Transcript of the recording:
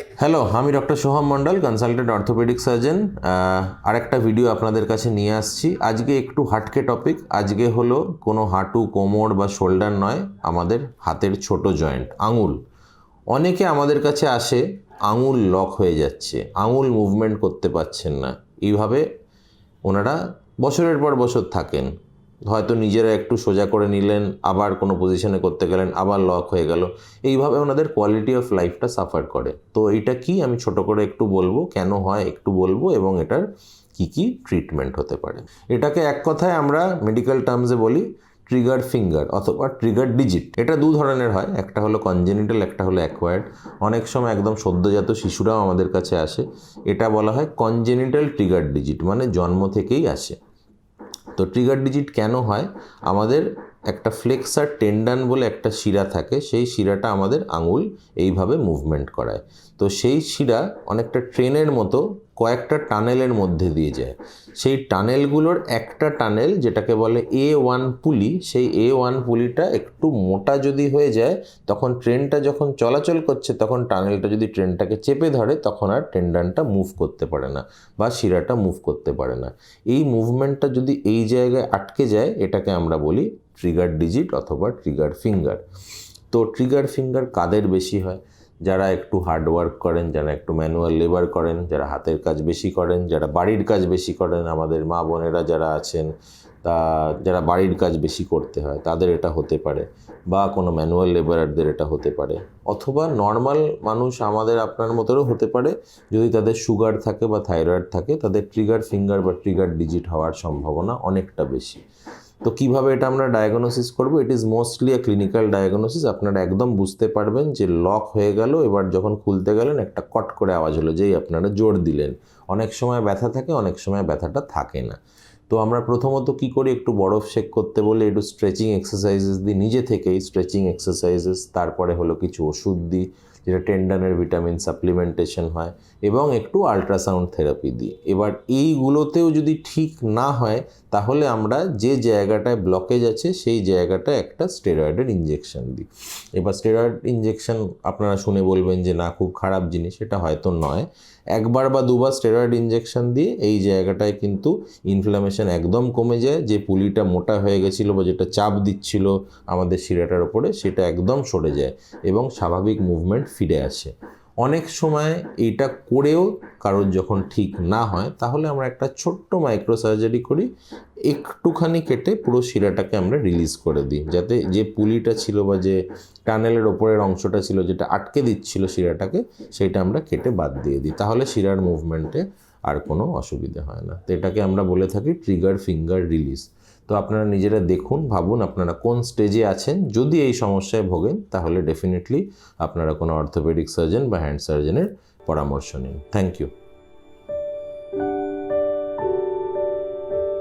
Hello আমি doctor Soham Mondal consultant orthopaedic surgeon আরেকটা video আপনাদের কাছে নিয়ে আসছি। আজকে একটু হাটকে টপিক আজকে হলো কোনো হাঁটু, কোমর বা শোল্ডার নয়, আমাদের হাতের ছোট জয়েন্ট আঙুল। অনেকে আমাদের কাছে আসে, আঙুল লক হয়ে যাচ্ছে, আঙুল মুভমেন্ট করতে পারছেন না। এইভাবে ওনারা বছরের পর বছর থাকেন। হয়তো নিজেরা একটু সোজা করে নিলেন, আবার কোনো পজিশনে করতে গেলেন, আবার লক হয়ে গেল। এইভাবে ওনাদের কোয়ালিটি অফ লাইফটা সাফার করে। তো এইটা কি আমি ছোট করে একটু বলব, কেন হয় একটু বলব, এবং এটার কি কি ট্রিটমেন্ট হতে পারে? এটাকে এক কথায় আমরা মেডিকেল টার্মসে বলি ট্রিগার ফিঙ্গার অথবা ট্রিগার ডিজিট এটা দু ধরনের হয়, একটা হলো কনজেনিটাল একটা হলো অ্যাকোয়ার্ড অনেক সময় একদম সদ্যজাত শিশুরাও আমাদের কাছে আসে। এটা বলা হয় কনজেনিটাল ট্রিগার ডিজিট মানে জন্ম থেকেই আসে। তো ট্রিগার ডিজিট কেন হয়? আমাদের একটা ফ্লেক্সার টেন্ডান বলে একটা শিরা থাকে, সেই শিরাটা আমাদের আঙুল এইভাবে মুভমেন্ট করায়। তো সেই শিরা অনেকটা ট্রেনের মতো কয়েকটা টানেলের মধ্যে দিয়ে যায়। সেই টানেলগুলোর একটা টানেল যেটাকে বলে এ ওয়ান পুলি, সেই এ ওয়ান পুলিটা একটু মোটা যদি হয়ে যায়, তখন ট্রেনটা যখন চলাচল করছে, তখন টানেলটা যদি ট্রেনটাকে চেপে ধরে, তখন আর টেন্ডানটা মুভ করতে পারে না বা শিরাটা মুভ করতে পারে না। এই মুভমেন্টটা যদি এই জায়গায় আটকে যায়, এটাকে আমরা বলি ট্রিগার ডিজিট অথবা ট্রিগার ফিঙ্গার তো ট্রিগার ফিঙ্গার কাদের বেশি হয়? যারা একটু হার্ড ওয়ার্ক করেন, যারা একটু ম্যানুয়াল লেবার করেন, যারা হাতের কাজ বেশি করেন, যারা বাড়ির কাজ বেশি করেন, আমাদের মা বোনেরা যারা আছেন, তা যারা বাড়ির কাজ বেশি করতে হয়, তাদের এটা হতে পারে বা কোনো ম্যানুয়াল লেবারারদের এটা হতে পারে। অথবা নর্মাল মানুষ আমাদের আপনার মতোরও হতে পারে, যদি তাদের সুগার থাকে বা থাইরয়েড থাকে, তাদের ট্রিগার ফিঙ্গার বা ট্রিগার ডিজিট হওয়ার সম্ভাবনা অনেকটা বেশি। তো কীভাবে এটা আমরা ডায়াগনোসিস করব? It is mostly a clinical diagnosis আপনারা একদম বুঝতে পারবেন যে লক হয়ে গেল, এবার যখন খুলতে গেলেন, একটা কট করে আওয়াজ হলো, যেই আপনারা জোর দিলেন। অনেক সময় ব্যথা থাকে, অনেক সময় ব্যথাটা থাকে না। তো আমরা প্রথমত কি করি? একটু বরফ শেক করতে বলে একটু স্ট্রেচিং এক্সারসাইজেস দিই। নিজে থেকেই স্ট্রেচিং এক্সারসাইজেস তারপরে হলো কিছু ওষুধ দিই। যেটা টেন্ডানের ভিটামিন সাপ্লিমেন্টেশন হয় এবং একটু আলট্রাসাউন্ড থেরাপি দিই। এবার এইগুলোতেও যদি ঠিক না হয়, তাহলে আমরা যে জায়গাটায় ব্লকেজ আছে, সেই জায়গাটায় একটা স্টেরয়েডের ইঞ্জেকশন দিই। এবার স্টেরয়েড ইঞ্জেকশন আপনারা শুনে বলবেন যে, না, খুব খারাপ জিনিস, এটা হয়তো নয়। একবার বা দুবার স্টেরয়েড ইঞ্জেকশন দিয়ে এই জায়গাটায় কিন্তু ইনফ্লামেশন একদম কমে যায়। যে পুলিটা মোটা হয়ে গেছিল বা যেটা চাপ দিচ্ছিল আমাদের শিরাটার ওপরে, সেটা একদম সরে যায় এবং স্বাভাবিক মুভমেন্ট ফিরে আসে। অনেক সময় এইটা করেও কারোর যখন ঠিক না হয়, তাহলে আমরা একটা ছোট্ট মাইক্রো সার্জারি করি, একটুখানি কেটে পুরো শিরাটাকে আমরা রিলিজ করে দিই, যাতে যে পুলিটা ছিল বা যে টানেলের ওপরের অংশটা ছিল যেটা আটকে দিচ্ছিল শিরাটাকে, সেটা আমরা কেটে বাদ দিয়ে দিই। তাহলে শিরার মুভমেন্টে আর কোনো অসুবিধা হয় না। তো এটাকে আমরা বলে থাকি ট্রিগার ফিঙ্গার রিলিজ তো আপনারা নিজেরা দেখুন, ভাবুন আপনারা কোন স্টেজে আছেন। যদি এই সমস্যায় ভোগেন, তাহলে ডেফিনেটলি আপনারা কোনো অর্থোপেডিক সার্জন বা হ্যান্ড সার্জনের পরামর্শ নিন। Thank you